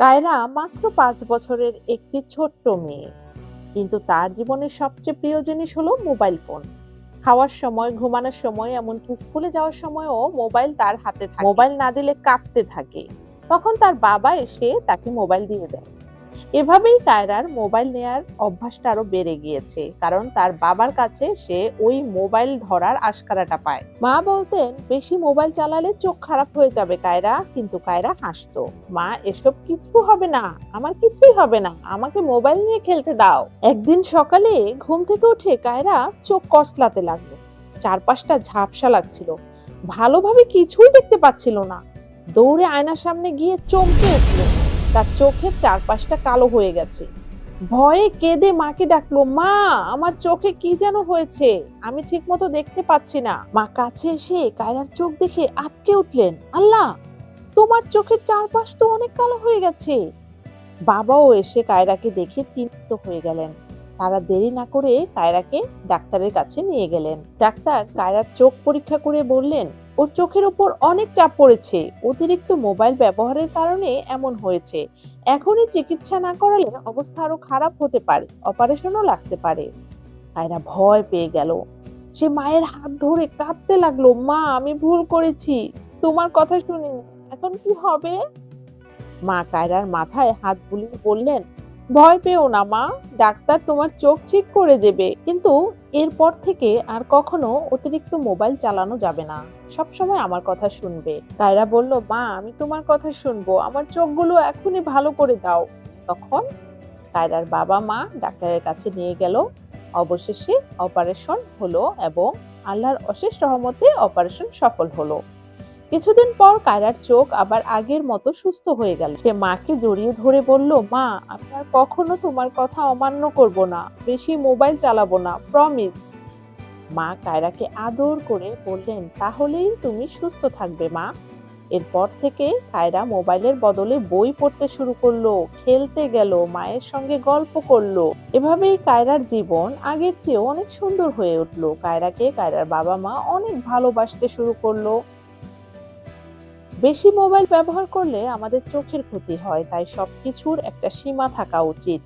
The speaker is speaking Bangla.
কায়রা মাত্র পাঁচ বছরের একটি ছোট্ট মেয়ে। কিন্তু তার জীবনের সবচেয়ে প্রিয় জিনিস হলো মোবাইল ফোন। খাওয়ার সময় ঘুমানোর সময় এমনকি স্কুলে যাওয়ার সময়ও মোবাইল তার হাতে থাকে। মোবাইল না দিলে কাঁপতে থাকে। তখন তার বাবা এসে তাকে মোবাইল দিয়ে দেয় এভাবেই কায়রার মোবাইল নেয়ার অভ্যাসটা আরও বেড়ে গিয়েছে, কারণ তার বাবার কাছে সে ওই মোবাইল ধরার আশকারাটা পায়। মা বলতেন, বেশি মোবাইল চালালে চোখ খারাপ হয়ে যাবে কায়রা কিন্তু কায়রা হাসতো, মা, এসব কিছু হবে না, আমার কিছুই হবে না, আমাকে মোবাইল নিয়ে খেলতে দাও। একদিন সকালে ঘুম থেকে উঠে কায়রা চোখ কসলাতে লাগল, চারপাশটা ঝাপসা লাগছিল, ভালোভাবে কিছুই দেখতে পাচ্ছিল না। দৌড়ে আয়নার সামনে গিয়ে চমকে উঠল। তার চোখের চারপাশটা কালো হয়ে গেছে। ভয়ে কেঁদে মাকে ডাকলো, মা, আমার চোখে কি যেন হয়েছে? আমি ঠিক মতো দেখতে পাচ্ছি না। মা কাছে এসে কায়রার চোখ দেখে আটকে উঠলেন, আল্লাহ, তোমার চোখের চারপাশ তো অনেক কালো হয়ে গেছে। বাবাও এসে কায়রাকে দেখে চিন্তিত হয়ে গেলেন। তারা দেরি না করে কায়রাকে ডাক্তারের কাছে নিয়ে গেলেন। ডাক্তার কায়রার চোখ পরীক্ষা করে বললেন, ওর চোখের উপর অনেক চাপ পড়েছে। অতিরিক্ত মোবাইল ব্যবহারের কারণে এমন হয়েছে। এখনই চিকিৎসা না করালে অবস্থা আরও খারাপ হতে পারে, অপারেশনও লাগতে পারে। কায়রা ভয় পেয়ে গেল। সে মায়ের হাত ধরে কাঁদতে লাগল, মা, আমি ভুল করেছি। তোমার কথা শুনিনি। এখন কি হবে? মা কায়রার মাথায় হাত বুলিয়ে বললেন ভয় পেও না, মা। ডাক্তার তোমার চোখ ঠিক করে দেবে। কিন্তু এরপর থেকে আর কখনো অতিরিক্ত মোবাইল চালানো যাবে না। সব সময় আমার কথা শুনবে। কায়রা বলল, মা, আমি তোমার কথা শুনব। আমার চোখগুলো এখনই ভালো করে দাও। তখন কায়রার বাবা মা ডাক্তারের কাছে নিয়ে গেল। অবশেষে অপারেশন হলো এবং আল্লাহর অশেষ রহমতে অপারেশন সফল হলো। কিছুদিন পর কায়রার চোখ আবার আগের মতো সুস্থ হয়ে গেল। সে মাকে জড়িয়ে ধরে বলল, মা আমি আর কখনো তোমার কথা অমান্য করব না। বেশি মোবাইল চালাবো না প্রমিস মা কায়রাকে আদর করে বললেন, তাহলেই তুমি সুস্থ থাকবে, মা। এরপর থেকে কায়রা মোবাইলের বদলে বই পড়তে শুরু করল, খেলতে গেল, মায়ের সঙ্গে গল্প করল। এভাবেই কায়রার জীবন আগের চেয়ে অনেক সুন্দর হয়ে উঠল। কায়রাকে কায়রার বাবা মা অনেক ভালোবাসতে শুরু করল। বেশি মোবাইল ব্যবহার করলে আমাদের চোখের ক্ষতি হয় তাই সবকিছুর একটা সীমা থাকা উচিত।